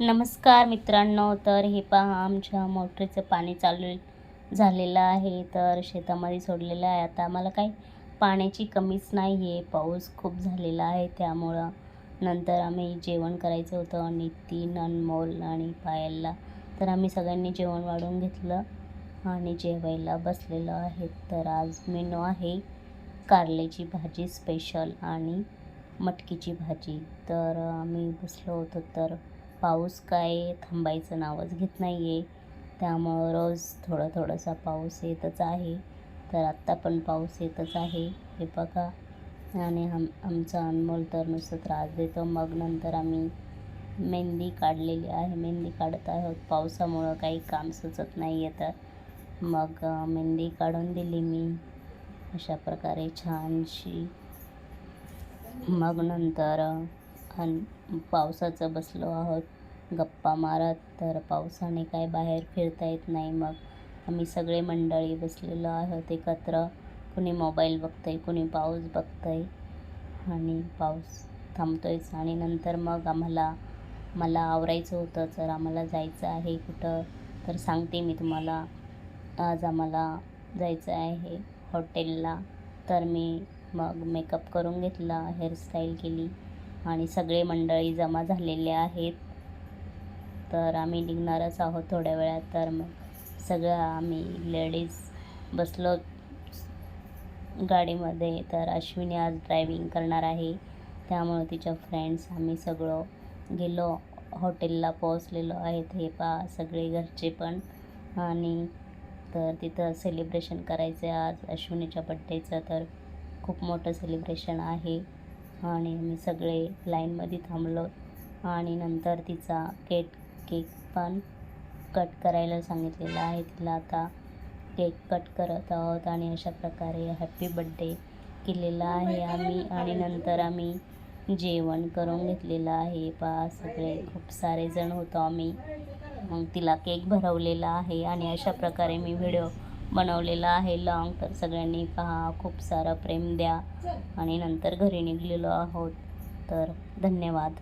नमस्कार मित्रांनो तर हे पहा आमच्या मोटरीचं पाणी चालू झालेलं आहे तर शेतामध्ये सोडलेलं आहे. आता आम्हाला काही पाण्याची कमीच नाही आहे पाऊस खूप झालेला आहे त्यामुळं नंतर आम्ही जेवण करायचं होतं नितीन अनमोल आणि पायलला तर आम्ही सगळ्यांनी जेवण वाढून घेतलं आणि जेवायला बसलेलो आहे. तर आज मेनू आहे कारल्याची भाजी स्पेशल आणि मटकीची भाजी. तर आम्ही बसलो होतो तर पाऊस काय थांबायचं नावच घेत नाही आहे त्यामुळं रोज थोडा थोडासा पाऊस येतच आहे. तर आत्ता पण पाऊस येतच आहे. हे बघा. आणि हम आमचा अनमोल तर नुसतं त्रास देतो. मग नंतर आम्ही मेहंदी काढलेली आहे. मेहंदी काढत आहोत. पावसामुळं काही काम सुचत नाही आहे तर. मग मेहंदी काढून दिली मी. अशा प्रकारे छानशी. मग नंतर अन पावसाचं बसलो आहोत. गप्पा मारत तर पावसाने काय बाहेर फिरता येत नाही. मग आम्ही सगळे मंडळी बसलेलो आहोत एकत्र. कुणी मोबाईल बघतंय कुणी पाऊस बघतंय. आणि पाऊस थांबतोयच. आणि नंतर मग आम्हाला मला आवरायचं होतं. तर आम्हाला जायचं आहे कुठं? तर सांगते मी तुम्हाला. आज आम्हाला जायचं आहे हॉटेलला. तर मी मग मेकअप करून घेतला हेअरस्टाईल केली. आणि सगळे मंडळी जमा झालेले आहेत. तर आम्ही निघणारच आहोत थोड्या वेळात. तर मग सगळं आम्ही लेडीज बसलो गाडीमध्ये. तर अश्विनी आज ड्रायविंग करणार आहे. त्यामुळं तिच्या फ्रेंड्स आम्ही सगळं गेलो. हॉटेलला पोहोचलेलो आहेत हे पा सगळे घरचे पण. आणि तर तिथं सेलिब्रेशन करायचं आहे आज अश्विनीच्या बड्डेचं तर खूप मोठं सेलिब्रेशन आहे. आणि मी सगळे लाईनमध्ये थांबलो. आणि नंतर तिचा केक केक पण कट करायला सांगितलेला आहे. तिला आता केक कट करत आहोत आणि अशा प्रकारे हॅपी बड्डे केलेला आहे आम्ही. आणि नंतर आम्ही जेवण करून घेतलेलं आहे. पा सगळे खूप सारे जण होतो आम्ही. मग तिला केक भरवलेला आहे आणि अशा प्रकारे मी व्हिडिओ बनवलेला आहे लॉंग तर सगळ्यांनी पहा खूप सारं प्रेम द्या. आणि नंतर घरी निघलेलो आहोत. तर धन्यवाद.